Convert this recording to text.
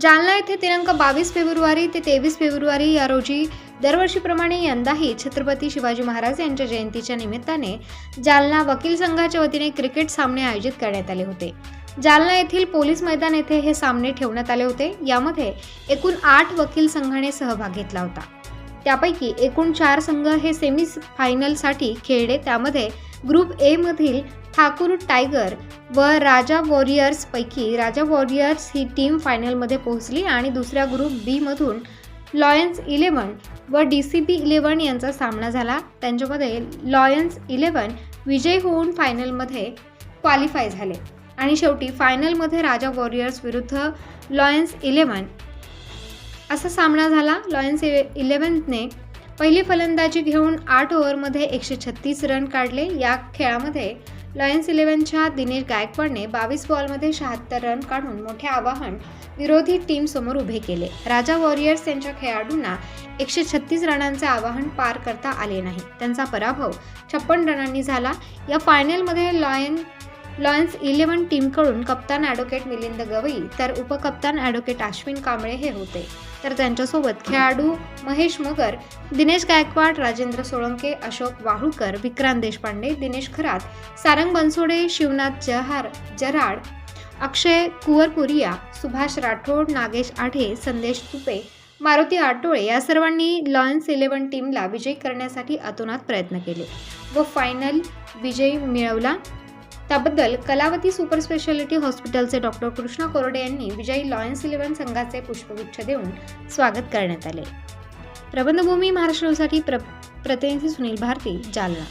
जालना येथे दिनांक बावीस फेब्रुवारी ते तेवीस फेब्रुवारी या रोजी दरवर्षीप्रमाणे यंदाही छत्रपती शिवाजी महाराज यांच्या जयंतीच्या निमित्ताने जालना वकील संघाच्या वतीने क्रिकेट सामने आयोजित करण्यात आले होते. जालना येथील पोलीस मैदान येथे हे सामने ठेवण्यात आले होते. यामध्ये एकूण आठ वकील संघाने सहभाग घेतला होता. त्यापैकी एकूण चार संघ हे सेमी फायनलसाठी खेळले. त्यामध्ये ग्रुप ए मधील ठाकूर टायगर व राजा वॉरियर्सपैकी राजा वॉरियर्स ही टीम फायनलमध्ये पोहोचली आणि दुसऱ्या ग्रुप बीमधून लॉयन्स इलेवन व डी सी बी इलेव्हन यांचा सामना झाला. त्यांच्यामध्ये लॉयन्स इलेव्हन विजय होऊन फायनलमध्ये क्वालिफाय झाले. आणि शेवटी फायनलमध्ये राजा वॉरियर्स विरुद्ध लॉयन्स इलेवन असा सामना झाला. लॉयन्स इलेव्हनने पहिली फलंदाजी घेऊन आठ ओव्हरमध्ये एकशे छत्तीस रन काढले. या खेळामध्ये लॉयन्स इलेव्हनच्या दिनेश गायकवाडने बावीस बॉलमध्ये शहात्तर रन काढून मोठे आवाहन विरोधी टीम समोर उभे केले. राजा वॉरियर्स यांच्या खेळाडूंना एकशे छत्तीस रनांचे आवाहन पार करता आले नाही. त्यांचा पराभव छप्पन रनांनी झाला. या फायनलमध्ये लॉयन लॉयन्स इलेव्हन टीमकडून कप्तान ॲडव्होकेट मिलिंद गवई तर उपकप्तान ॲडव्होकेट अश्विन कांबळे हे होते. तर त्यांच्यासोबत खेळाडू महेश मगर दिनेश गायकवाड राजेंद्र सोळंके अशोक वाहुळकर विक्रांत देशपांडे दिनेश खरात सारंग बनसोडे शिवनाथ जहार जराड अक्षय कुवरपुरिया सुभाष राठोड नागेश आढे संदेश तुपे मारुती आटोळे या सर्वांनी लॉयन्स इलेव्हन टीमला विजयी करण्यासाठी अतोनात प्रयत्न केले व फायनल विजय मिळवला. त्याबद्दल कलावती सुपर स्पेशालिटी हॉस्पिटलचे डॉक्टर कृष्णा कोरडे यांनी विजयी लॉयन्स इलेव्हन संघाचे पुष्पगुच्छ देऊन स्वागत करण्यात आले. प्रबंधभूमी महाराष्ट्रासाठी प्र प्रतिनिधी सुनील भारती जालना.